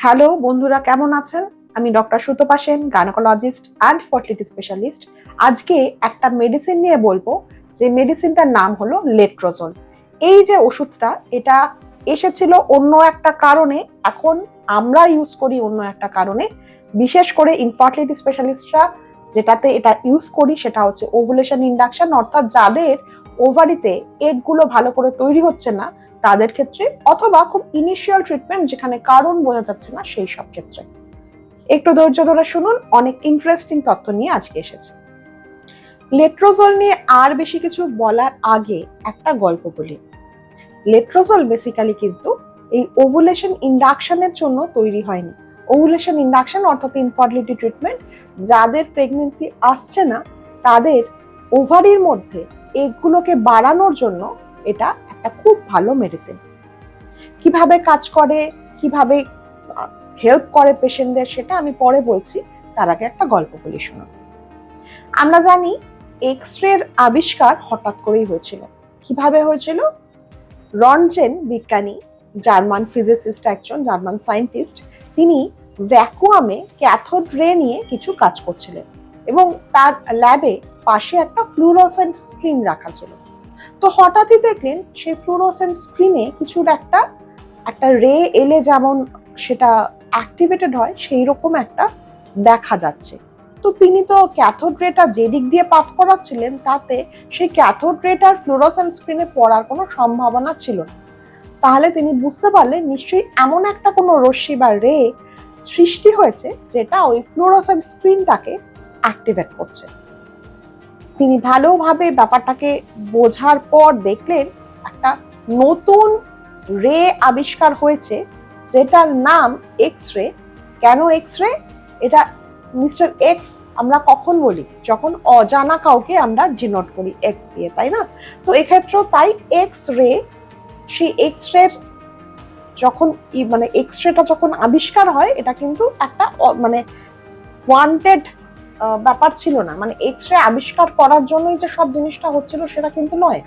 Hello, বন্ধুরা কেমন আছেন? আমি doctor Sutapa Sen gynaecologist and fertility specialist আজকে একটা মেডিসিন নিয়ে বলব, যে মেডিসিনটার নাম হলো লেট্রোজল এই যে ওষুধটা, এটা এসেছিল অন্য একটা কারণে, এখন আমরা ইউজ করি অন্য একটা কারণে। বিশেষ করে ইনফার্টিলিটি স্পেশালিস্টরা যেটাতে এটা ইউজ করি, সেটা হচ্ছে ওভুলেশন ইন্ডাকশন অর্থাৎ যাদের ওভারিতে এগগুলো ভালো করে তৈরি হচ্ছে না তাদের ক্ষেত্রে অথবা খুব ইনিশিয়াল ট্রিটমেন্ট যেখানে কারণ বোঝা যাচ্ছে না, সেই সব ক্ষেত্রে। একটু ধৈর্য ধরে শুনুন, অনেক ইন্টারেস্টিং তথ্য নিয়ে আজকে এসেছে। লেট্রোজল নিয়ে আর বেশি কিছু বলার আগে একটা গল্প বলি। লেট্রোজল বেসিক্যালি কিন্তু এই ওভুলেশন ইন্ডাকশনের জন্য তৈরি হয়নি। ওভুলেশন ইন্ডাকশন অর্থাৎ ইনফার্টিলিটি ট্রিটমেন্ট যাদের প্রেগনেন্সি আসছে না, তাদের ওভারির মধ্যে এগুলোকে বাড়ানোর জন্য এটা একটা খুব ভালো মেডিসিন কীভাবে কাজ করে, কীভাবে হেল্প করে পেশেন্টদের সেটা আমি পরে বলছি, তার আগে একটা গল্প বলি শুনুন আমরা জানি এক্স রের আবিষ্কার হঠাৎ করেই হয়েছিল। কীভাবে হয়েছিল? রনজেন বিজ্ঞানী, জার্মান ফিজিসিস্ট একজন, জার্মান সায়েন্টিস্ট তিনি ভ্যাকুয়ামে ক্যাথোড রে নিয়ে কিছু কাজ করছিলেন এবং তার ল্যাবে পাশে একটা ফ্লুরোসেন্ট স্ক্রিন রাখা ছিল। তো হঠাৎই দেখলেন সেই ফ্লুরোসেন্ট স্ক্রিনে কিছুর একটা একটা রে এলে যেমন সেটা অ্যাক্টিভেটেড হয় সেই রকম একটা দেখা যাচ্ছে। তো তিনি তো ক্যাথোড রেটা যে দিক দিয়ে পাস করাচ্ছিলেন, তাতে সেই ক্যাথোড রেটার ফ্লুরোসেন্ট স্ক্রিনে পড়ার কোনো সম্ভাবনা ছিল না। তাহলে তিনি বুঝতে পারলেন নিশ্চয়ই এমন একটা কোনো রশ্মি বা রে সৃষ্টি হয়েছে, যেটা ওই ফ্লুরোসেন্ট স্ক্রিনটাকে অ্যাক্টিভেট করছে। তিনি ভালোভাবে ব্যাপারটাকে বোঝার পর দেখলেন একটা নতুন রে আবিষ্কার হয়েছে, যেটার নাম এক্স রে কেন এক্স রে এটা মিস্টার এক্স আমরা কখন বলি? যখন অজানা কাউকে আমরা ডিনোট করি এক্স দিয়ে, তাই না? তো এক্ষেত্রেও তাই এক্স রে সেই এক্স রের যখন মানে এক্স রেটা যখন আবিষ্কার হয়, এটা কিন্তু একটা মানে ওয়ান্টেড ব্যাপার ছিল না। মানে এক্স রে আবিষ্কার করার জন্যই যে সব জিনিসটা হচ্ছিল সেটা কিন্তু নয়।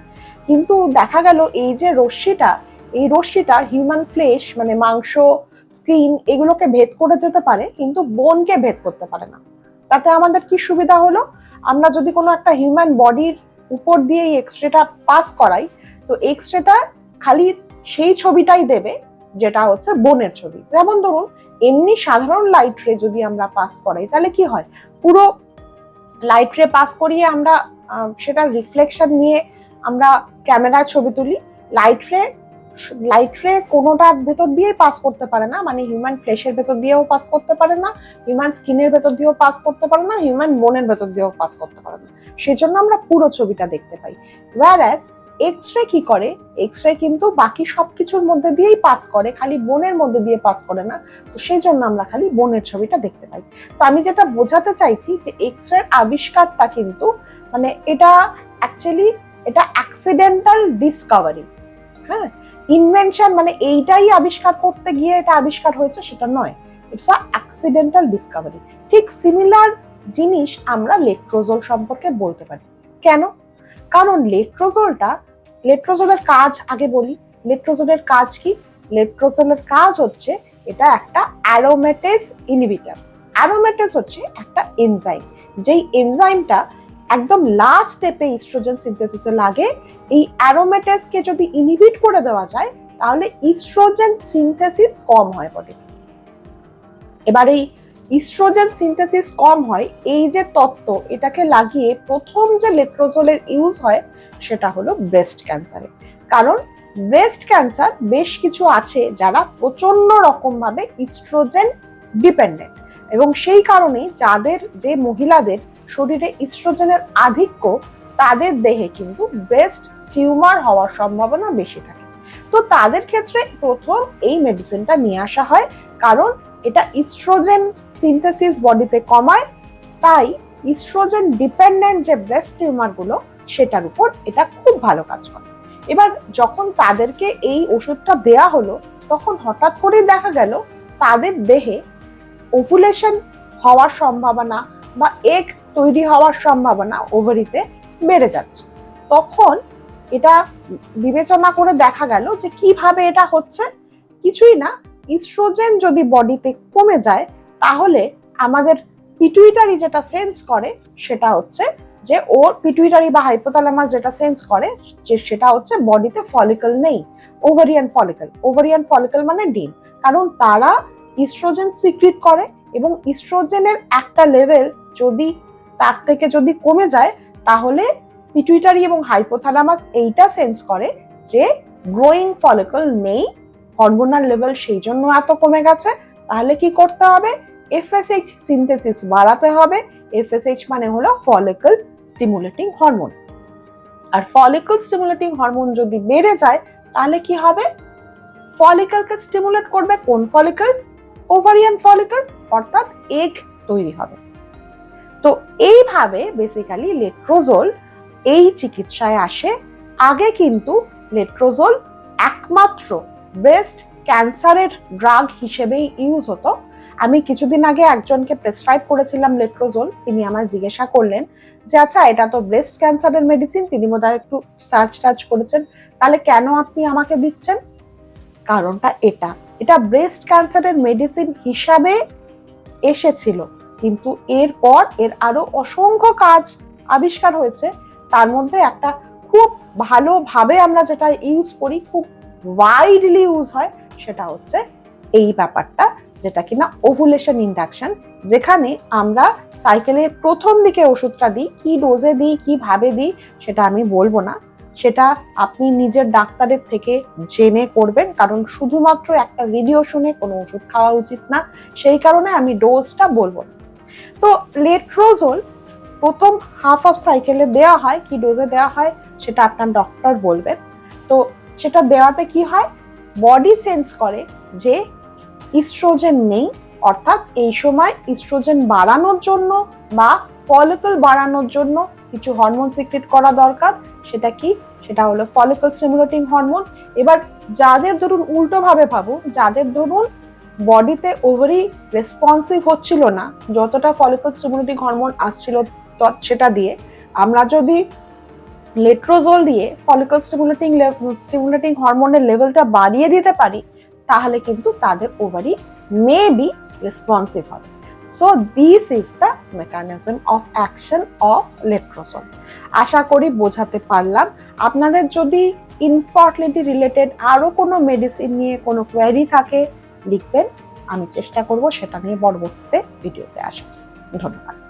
কিন্তু দেখা গেল এই যে রশ্মিটা, এই রশ্মিটা হিউম্যান ফ্লেশ মানে মাংস স্কিন এগুলোকে ভেদ করে যেতে পারে, কিন্তু বোনকে ভেদ করতে পারে না। তাতে আমাদের কি সুবিধা হলো? আমরা যদি কোনো একটা হিউম্যান বডির উপর দিয়ে এই এক্স রেটা পাস করাই, তো এক্স রেটা খালি সেই ছবিটাই দেবে, যেটা হচ্ছে বোনের ছবি। যেমন ধরুন এমনি সাধারণ লাইট রে যদি আমরা পাস করাই, তাহলে কি হয়? পুরো লাইট রে পাস করিয়ে আমরা সেটার রিফ্লেকশন নিয়ে আমরা ক্যামেরায় ছবি তুলি। লাইট রে লাইট রে কোনোটার ভেতর দিয়েই পাস করতে পারে না মানে হিউম্যান ফ্লেশের ভেতর দিয়েও পাস করতে পারে না হিউম্যান স্কিনের ভেতর দিয়েও পাস করতে পারে না হিউম্যান মনের ভেতর দিয়েও পাস করতে পারে না। সেজন্য আমরা পুরো ছবিটা দেখতে পাই। ওয়ারাস এক্স রে কি করে? এক্স রে কিন্তু বাকি সবকিছুর মধ্যে দিয়েই পাস করে, খালি বোনের মধ্যে দিয়ে পাস করে না। তো সেই জন্য আমরা খালি বোনের ছবিটা দেখতে পাই। তো আমি যেটা বোঝাতে চাইছি যে এক্স রে আবিষ্কারটা কিন্তু মানে এটা অ্যাকচুয়ালি এটা অ্যাক্সিডেন্টাল ডিসকভারি হ্যাঁ? ইনভেনশন মানে এইটাই আবিষ্কার করতে গিয়ে এটা আবিষ্কার হয়েছে, সেটা নয়। ইটস আ অ্যাক্সিডেন্টাল ডিসকভারি ঠিক সিমিলার জিনিস আমরা লেট্রোজোল সম্পর্কে বলতে পারি। কেন? কারণ লেট্রোজোলটা লেট্রোজোলের কাজ আগে বলি। লেট্রোজোলের কাজ কি? লেট্রোজোলের কাজ হচ্ছে এটা একটা অ্যারোমেটেস ইনহিবিটর অ্যারোমেটেস হচ্ছে একটা এনজাইম যেই এনজাইমটা একদম লাস্ট স্টেপে ইস্ট্রোজেন সিনথেসিসে লাগে, এই অ্যারোমেটেসকে যদি ইনহিবিট করে দেওয়া যায়, তাহলে ইস্ট্রোজেন সিনথেসিস কম হয় বডি এবার এই ইস্ট্রোজেন সিনথেসিস কম হয়, এই যে তত্ত্ব, এটাকে লাগিয়ে প্রথম যে লেট্রোজোলের ইউজ হয় সেটা হলো ব্রেস্ট ক্যান্সারে কারণ ব্রেস্ট ক্যান্সার বেশ কিছু আছে যারা প্রচণ্ড রকম ভাবে ইস্ট্রোজেন ডিপেন্ডেন্ট এবং সেই কারণে যাদের, যে মহিলাদের শরীরে ইস্ট্রোজেনের আধিক্য, তাদের দেহে কিন্তু ব্রেস্ট টিউমার হওয়ার সম্ভাবনা বেশি থাকে। তো তাদের ক্ষেত্রে প্রথম এই মেডিসিনটা নিয়ে আসা হয় কারণ এটা ইস্ট্রোজেন সিনথেসিস বডিতে কমায়, তাই ইস্ট্রোজেন ডিপেন্ডেন্ট যে ব্রেস্ট টিউমারগুলো সেটার উপর এটা খুব ভালো কাজ করে। এবার যখন তাদেরকে এই ওষুধটা দেয়া হলো, তখন হঠাৎ করেই দেখা গেল তাদের দেহে ওভুলেশন হওয়ার সম্ভাবনা বা এগ তৈরি হওয়ার সম্ভাবনা ওভারিতে বেড়ে যাচ্ছে। তখন এটা বিবেচনা করে দেখা গেল যে কীভাবে এটা হচ্ছে। কিছুই না ইস্ট্রোজেন যদি বডিতে কমে যায়, তাহলে আমাদের পিটুইটারি যেটা সেন্স করে, সেটা হচ্ছে যে ওর পিটুইটারি বা হাইপোথ্যালামাস যেটা সেন্স করে, যে সেটা হচ্ছে বডিতে ফলিকল নেই ওভারিয়ান ফলিকল ওভারিয়ান ফলিকল মানে ডিম। কারণ তারা ইস্ট্রোজেন সিক্রিট করে এবং ইস্ট্রোজেনের একটা লেভেল যদি তার থেকে যদি কমে যায়, তাহলে পিটুইটারি এবং হাইপোথ্যালামাস এইটা সেন্স করে যে গ্রোয়িং ফলিকল নেই হরমোনাল লেভেল সেই জন্য এত কমে গেছে। তাহলে কি করতে হবে? এফএসএইচ সিনথেসিস বাড়াতে হবে। এফএসএইচ মানে হলো ফলিকল স্টিমুলেটিং হরমোন আর ফলিকল স্টিমুলেটিং হরমোন যদি বেড়ে যায়, তাহলে কি হবে? ফলিকলকে স্টিমুলেট করবে কোন ফলিকল ওভারিয়ান ফলিকল অর্থাৎ এগ তৈরি হবে। তো এইভাবে বেসিক্যালি লেট্রোজোল এই চিকিৎসায় আসে। আগে কিন্তু লেট্রোজোল একমাত্র ব্রেস্ট ক্যান্সারের ড্রাগ হিসেবেই ইউজ হতো। আমি কিছুদিন আগে একজনকে প্রেসক্রাইব করেছিলাম লেট্রোজোল তিনি আমায় জিজ্ঞাসা করলেন যে আচ্ছা এটা তো ব্রেস্ট ক্যান্সারের মেডিসিন তিনি বোধহয় একটু সার্চ টাচ করেছেন। তাহলে কেন আপনি আমাকে দিচ্ছেন? কারণটা এটা। এটা ব্রেস্ট ক্যান্সারের মেডিসিন হিসাবে এসেছিল, কিন্তু এরপর এর আরও অসংখ্য কাজ আবিষ্কার হয়েছে। তার মধ্যে একটা খুব ভালোভাবে আমরা যেটা ইউজ করি, খুব ওয়াইডলি ইউজ হয়, সেটা হচ্ছে এই ব্যাপারটা, যেটা কিনা ওভুলেশন ইন্ডাকশন যেখানে আমরা সাইকেলের প্রথম দিকে ওষুধটা দিই, কি ডোজে দিই কীভাবে দিই, সেটা আমি বলব না। সেটা আপনি নিজের ডাক্তারের থেকে জেনে করবেন, কারণ শুধুমাত্র একটা ভিডিও শুনে কোনো ওষুধ খাওয়া উচিত না। সেই কারণে আমি ডোজটা বলব তো লেট্রোজোল প্রথম হাফ অফ সাইকেলে দেওয়া হয়, কি ডোজে দেওয়া হয়, সেটা আপনার ডক্টর বলবেন। তো সেটা দেওয়াতে কি হয়? বডি সেন্স করে যে ইস্ট্রোজেন নেই, অর্থাৎ এই সময় ইস্ট্রোজেন বাড়ানোর জন্য বা ফলিকল বাড়ানোর জন্য কিছু হরমোন সিক্রেট করা দরকার। সেটা কি? সেটা হলো ফলিকল স্টিমুলেটিং হরমোন এবার যাদের ধরুন উল্টো ভাবে যাদের ধরুন বডিতে ওভারি রেসপন্সিভ হচ্ছিল না, যতটা ফলিকল স্টিমুলেটিং হরমোন আসছিল সেটা দিয়ে, আমরা যদি লেট্রোজোল দিয়ে ফলিকল স্টিমুলেটিং স্টিমুলেটিং হরমোনের লেভেলটা বাড়িয়ে দিতে পারি তাহলে কিন্তু তাদের ওভারি মে বি রেসপন্সিভ হবে। So this is the mechanism of action of letrozole আশা করি বোঝাতে পারলাম। আপনাদের যদি ইনফার্টিলিটি রিলেটেড আরও কোনো মেডিসিন নিয়ে কোনো কোয়ারি থাকে, লিখবেন। আমি চেষ্টা করব সেটা নিয়ে পরবর্তীতে ভিডিওতে আসার। ধন্যবাদ।